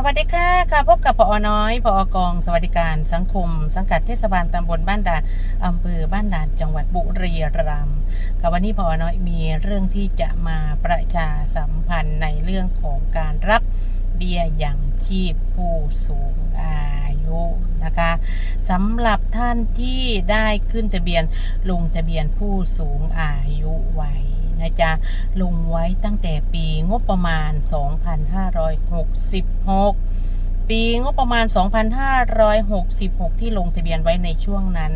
สวัสดีค่ะค่ะพบกับพอน้อยพอกอง สวัสดิการสังคม สังกัดเทศบาลตำบลบ้านด่านอำเภอบ้านด่านจังหวัดบุรีรัมย์ค่ะวันนี้พอน้อยมีเรื่องที่จะมาประชาสัมพันธ์ในเรื่องของการรับเบี้ยยัง ชีพผู้สูงอายุนะคะสำหรับท่านที่ได้ขึ้นทะเบียนลงทะเบียนผู้สูงอายุไว้นะจ๊ะลงไว้ตั้งแต่ปีงบประมาณ 2566 ปีงบประมาณ 2566 ที่ลงทะเบียนไว้ในช่วงนั้น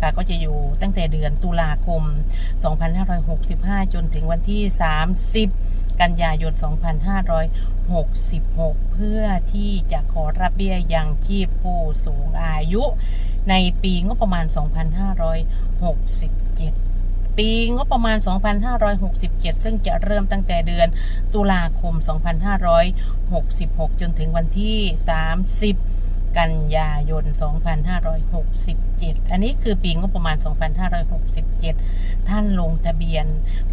ค่ะก็จะอยู่ตั้งแต่เดือนตุลาคม 2565 จนถึงวันที่ 30 กันยายน 2566 เพื่อที่จะขอรับเบี้ยยังชีพผู้สูงอายุ ในปีงบประมาณ 2567 ปีงบประมาณ 2567 ซึ่งจะเริ่มตั้งแต่เดือนตุลาคม 2566 จนถึงวันที่ 30กันยายน 2567 อันนี้คือปีงบประมาณ 2567 ท่านลงทะเบียน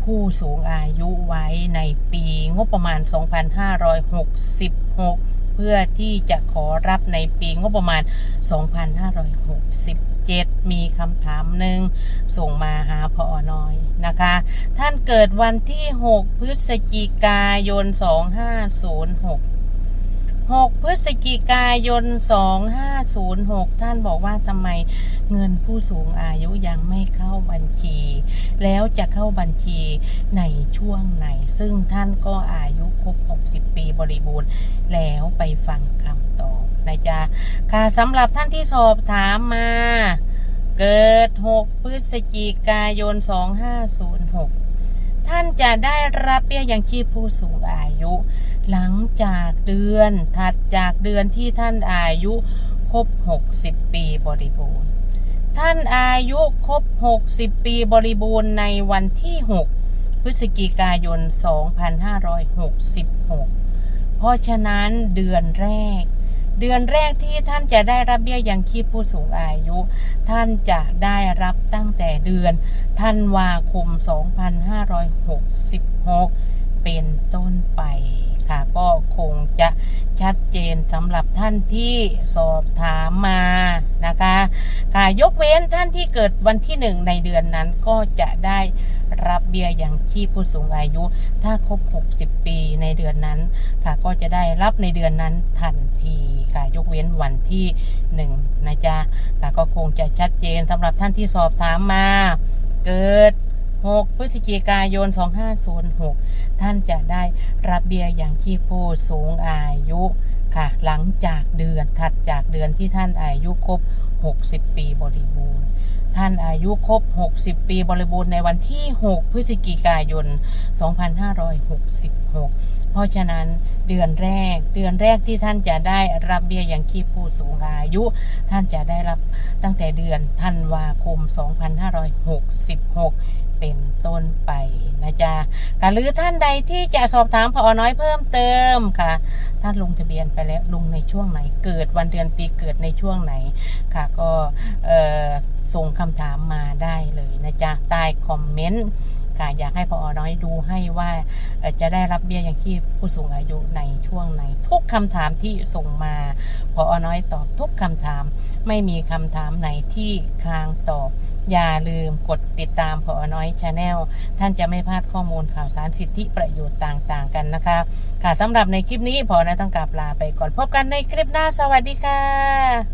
ผู้สูงอายุไว้ในปีงบประมาณ 2566 เพื่อที่จะขอรับในปีงบประมาณ 2567 มีคำถามหนึ่งส่งมาหาพออน้อยนะคะ ท่านเกิดวันที่ 6 พฤศจิกายน 2506 6 พฤศจิกายน 2506 ท่านบอกว่าทำไมเงินผู้สูงอายุยังไม่เข้าบัญชี แล้วจะเข้าบัญชีในช่วงไหน ซึ่งท่านก็อายุครบ 60 ปีบริบูรณ์ แล้วไปฟังคำตอบนะจ๊ะ ค่ะสำหรับท่านที่สอบถามมา เกิด 6 พฤศจิกายน 2506 ท่านจะได้รับเบี้ยยังชีพผู้สูงอายุ หลังจากเดือนถัดจากเดือนที่ท่านอายุครบ 60 ปีบริบูรณ์ ท่านอายุครบ 60 ปีบริบูรณ์ในวันที่ 6 พฤศจิกายน 2566 เพราะฉะนั้นเดือนแรก เดือนแรกที่ท่านจะได้รับเบี้ยยังชีพผู้สูงอายุ ท่านจะได้รับตั้งแต่เดือนธันวาคม 2566 เป็นต้นไปค่ะ ก็คงจะชัดเจนสำหรับท่านที่สอบถามมานะคะค่ะยกเว้นท่านที่เกิดวันที่หนึ่งในเดือนนั้นก็จะได้รับเบี้ยอยังชีพผู้สูงอายุ ถ้าครบ 60 ปีในเดือนนั้น ค่ะก็จะได้รับในเดือนนั้นทันทีค่ะยกเว้นวันที่หนึ่งนะจ๊ะค่ะก็คงจะชัดเจนสำหรับท่านที่สอบถามมา เกิด 6 พฤศจิกายน 2506 ท่านจะได้รับเบี้ยอย่างชีพผู้สูงอายุค่ะ หลังจากเดือนถัดจากเดือนที่ท่านอายุครบ 60 ปีบริบูรณ์ ท่านอายุครบ 60 ปีบริบูรณ์ในวันที่ 6 พฤศจิกายน 2566 เพราะฉะนั้นเดือนแรก เดือนแรกที่ท่านจะได้รับเบี้ยยังชีพผู้สูงอายุ ท่านจะได้รับตั้งแต่เดือนธันวาคม 2566เป็นต้นไปนะจ๊ะค่ะหรือท่านใดที่จะสอบถามพอน้อยเพิ่มเติมค่ะ ท่านลงทะเบียนไปแล้วลงในช่วงไหนเกิดวันเดือนปีเกิดในช่วงไหนค่ะก็เอ่อ ส่งคำถามมาได้เลยนะจ๊ะใต้คอมเมนต์ค่ะอยากให้พอน้อยดูให้ว่าจะได้รับเบี้ยยังชีพผู้สูงอายุในช่วงไหน ทุกคำถามที่ส่งมาพอน้อยตอบทุกคำถาม ไม่มีคำถามไหนที่ค้างตอบอย่าลืมกดติดตามพอน้อยชาแนลท่านจะไม่พลาดข้อมูลข่าวสารสิทธิประโยชน์ต่างๆกันนะคะ ค่ะสำหรับในคลิปนี้พอน้อยต้องกลับลาไปก่อนพบกันในคลิปหน้าสวัสดีค่ะ